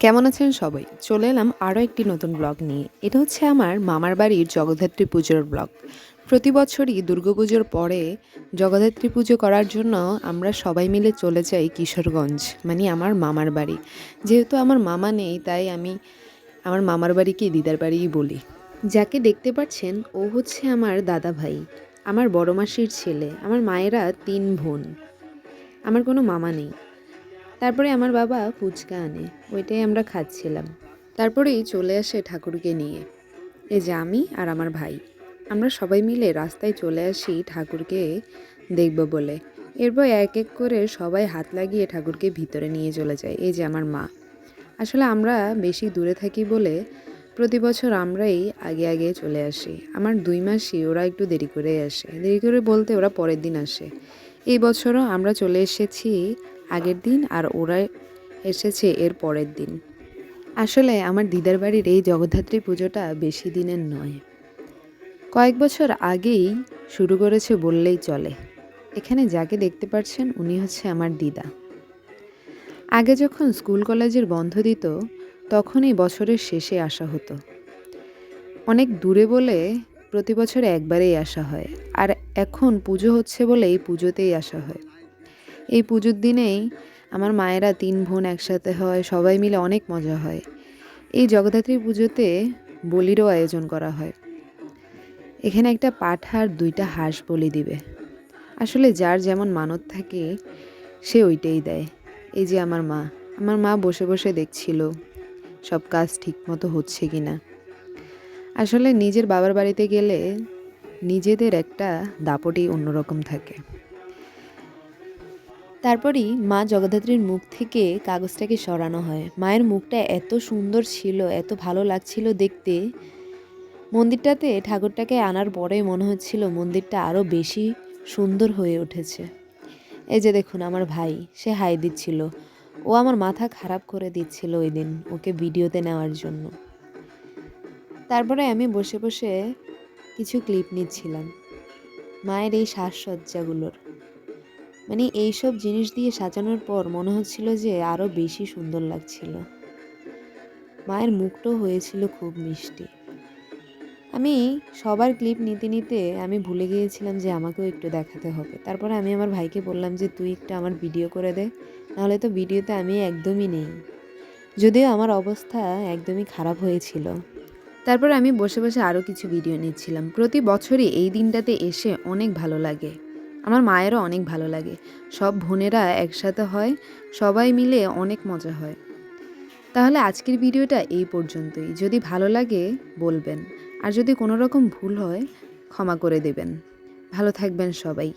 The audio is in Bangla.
কেমন আছেন সবাই? চলে এলাম আরও একটি নতুন ব্লগ নিয়ে। এটা হচ্ছে আমার মামার বাড়ির জগদ্ধাত্রী পুজোর ব্লগ। প্রতি বছরই দুর্গাপুজোর পরে জগদ্ধাত্রী পুজো করার জন্য আমরা সবাই মিলে চলে যাই কিশোরগঞ্জ মানে আমার মামার বাড়ি। যেহেতু আমার মামা নেই, তাই আমি আমার মামার বাড়িকে দিদার বাড়িই বলি। যাকে দেখতে পাচ্ছেন, ও হচ্ছে আমার দাদা ভাই, আমার বড় মাসির ছেলে, আমার মায়েরা তিন বোন। আমার কোনো মামা নেই। তারপরে আমার বাবা ফুচকা আনে, ওইটাই আমরা খাচ্ছিলাম। তারপরেই চলে আসে ঠাকুরকে নিয়ে। এই যে আমি আর আমার ভাই, আমরা সবাই মিলে রাস্তায় চলে আসি ঠাকুরকে দেখব বলে। এরপর এক এক করে সবাই হাত লাগিয়ে ঠাকুরকে ভিতরে নিয়ে চলে যায়, এই যে আমার মা। আসলে আমরা বেশি দূরে থাকি বলে প্রতি বছর আমরাই আগে আগে চলে আসি। আমার দুই মাসই ওরা একটু দেরি করে আসে। দেরি করে বলতে ওরা পরের দিন আসে। এই বছরও আমরা চলে এসেছি আগের দিন আর ওরা এসেছে এর পরের দিন। আসলে আমার দিদার বাড়ির এই জগদ্ধাত্রী পুজোটা বেশি দিনের নয়। কয়েক বছর আগেই শুরু করেছে বললেই চলে। এখানে যাকে দেখতে পাচ্ছেন উনি হচ্ছে আমার দিদা। আগে যখন স্কুল কলেজের বন্ধ দিত, তখনই বছরের শেষে আসা হতো। অনেক দূরে বলে প্রতি বছর একবারেই আসা হয়, আর এখন পুজো হচ্ছে বলে এই পুজোতেই আসা হয়। এই পুজোর দিনেই আমার মায়েরা তিন বোন একসাথে হয়, সবাই মিলে অনেক মজা হয়। এই জগদ্ধাত্রী পুজোতে বলিরও আয়োজন করা হয়। এখানে একটা পাঠ আর দুইটা হাঁস বলি দিবে। আসলে যার যেমন মানত থাকে, সে ওইটাই দেয়। এই যে আমার মা আমার মা বসে বসে দেখছিল সব কাজ ঠিকমতো হচ্ছে কি না আসলে নিজের বাবার বাড়িতে গেলে নিজেদের একটা দাপটই অন্যরকম থাকে। তারপরই মা জগদ্ধাত্রীর মুখ থেকে কাগজটাকে সরানো হয়। মায়ের মুখটা এত সুন্দর ছিল, এত ভালো লাগছিল দেখতে। মন্দিরটাতে ঠাকুরটাকে আনার পরেই মনে হচ্ছিল মন্দিরটা আরও বেশি সুন্দর হয়ে উঠেছে। এই যে দেখুন আমার ভাই, সে হাই দিচ্ছিল। ও আমার মাথা খারাপ করে দিচ্ছিল ওই দিন ওকে ভিডিওতে নেওয়ার জন্য। তারপরে আমি বসে বসে কিছু ক্লিপ নিচ্ছিলাম। মায়ের এই সাজসজ্জাগুলোর। মানে এইসব জিনিস দিয়ে সাজানোর পর মনে হচ্ছিল যে আরও বেশি সুন্দর লাগছিল। মায়ের মুখটাও হয়েছিল খুব মিষ্টি। আমি সবার ক্লিপ নিতে নিতে আমি ভুলে গিয়েছিলাম যে আমাকেও একটু দেখাতে হবে। তারপরে আমি আমার ভাইকে বললাম যে, তুই একটু আমার ভিডিও করে দে, নাহলে তো ভিডিওতে আমি একদমই নেই। যদিও আমার অবস্থা একদমই খারাপ হয়েছিল। তারপর আমি বসে বসে আরও কিছু ভিডিও নিচ্ছিলাম। প্রতি বছরই এই দিনটাতে এসে অনেক ভালো লাগে। আমার মায়েরও অনেক ভালো লাগে। সব বোনেরা একসাথে হয়, সবাই মিলে অনেক মজা হয়। তাহলে আজকের ভিডিওটা এই পর্যন্তই। যদি ভালো লাগে বলবেন। আর যদি কোনো রকম ভুল হয়, ক্ষমা করে দেবেন। ভালো থাকবেন সবাই।